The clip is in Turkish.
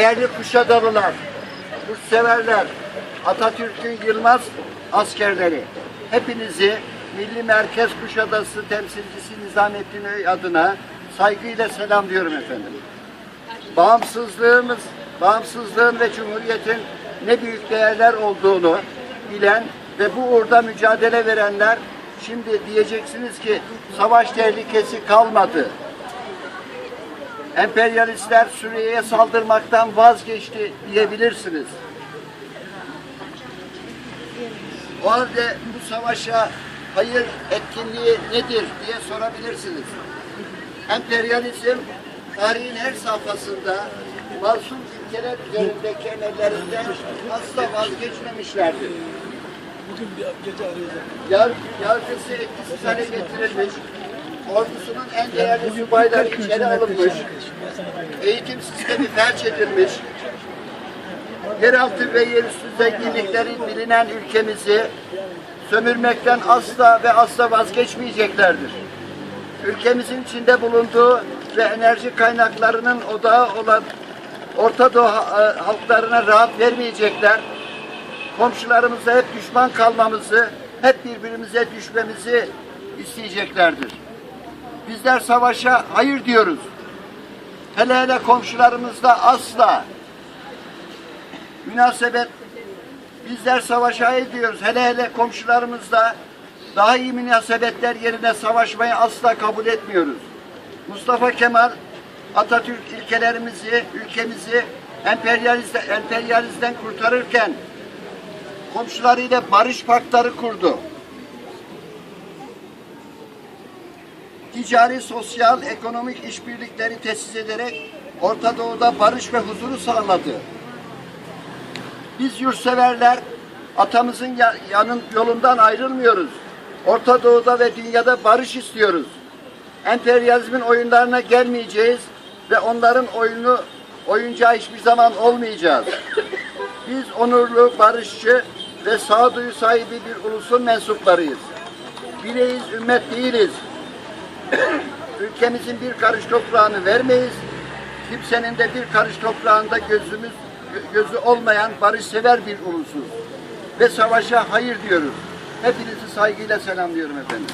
Değerli Kuşadalılar, Kuşseverler, Atatürk'ün Yılmaz askerleri, hepinizi Milli Merkez Kuşadası temsilcisi Nizamettin Öy adına saygıyla selamlıyorum efendim. Bağımsızlığımız, bağımsızlığın ve Cumhuriyet'in ne büyük değerler olduğunu bilen ve bu uğurda mücadele verenler şimdi diyeceksiniz ki savaş tehlikesi kalmadı. Emperyalistler Suriye'ye saldırmaktan vazgeçti diyebilirsiniz. O halde bu savaşa hayır etkinliği nedir diye sorabilirsiniz. Emperyalizm tarihin her safhasında masum ülkeler üzerindeki emellerinden asla vazgeçmemişlerdir. Bugün bir gece arayacağım. Yar, yargısı etkisiz hale getirilmiş, ordusunun en değerli subayları içeri alınmış, eğitim sistemi felç edilmiş, yeraltı ve yerüstü zenginliklerin bilinen ülkemizi sömürmekten asla ve asla vazgeçmeyeceklerdir. Ülkemizin içinde bulunduğu ve enerji kaynaklarının odağı olan Orta Doğu e, halklarına rahat vermeyecekler. Komşularımıza hep düşman kalmamızı, hep birbirimize düşmemizi isteyeceklerdir. Bizler savaşa hayır diyoruz. Hele hele komşularımızla asla münasebet bizler savaşa hayır diyoruz. Hele hele komşularımızla daha iyi münasebetler yerine savaşmayı asla kabul etmiyoruz. Mustafa Kemal Atatürk ilkelerimizi, ülkemizi emperyalizden, emperyalizden kurtarırken komşularıyla barış paktları kurdu. Ticari, sosyal, ekonomik işbirlikleri tesis ederek Orta Doğu'da barış ve huzuru sağladı. Biz yurtseverler atamızın ya- yanın yolundan ayrılmıyoruz. Orta Doğu'da ve dünyada barış istiyoruz. Emperyalizmin oyunlarına gelmeyeceğiz ve onların oyunu oyuncağı hiçbir zaman olmayacağız. Biz onurlu, barışçı ve sağduyu sahibi bir ulusun mensuplarıyız. Bireyiz, ümmet değiliz. Ülkemizin bir karış toprağını vermeyiz. Kimsenin de bir karış toprağında gözümüz gö- gözü olmayan barışsever bir ulusuz. Ve savaşa hayır diyoruz. Hepinizi saygıyla selamlıyorum efendim.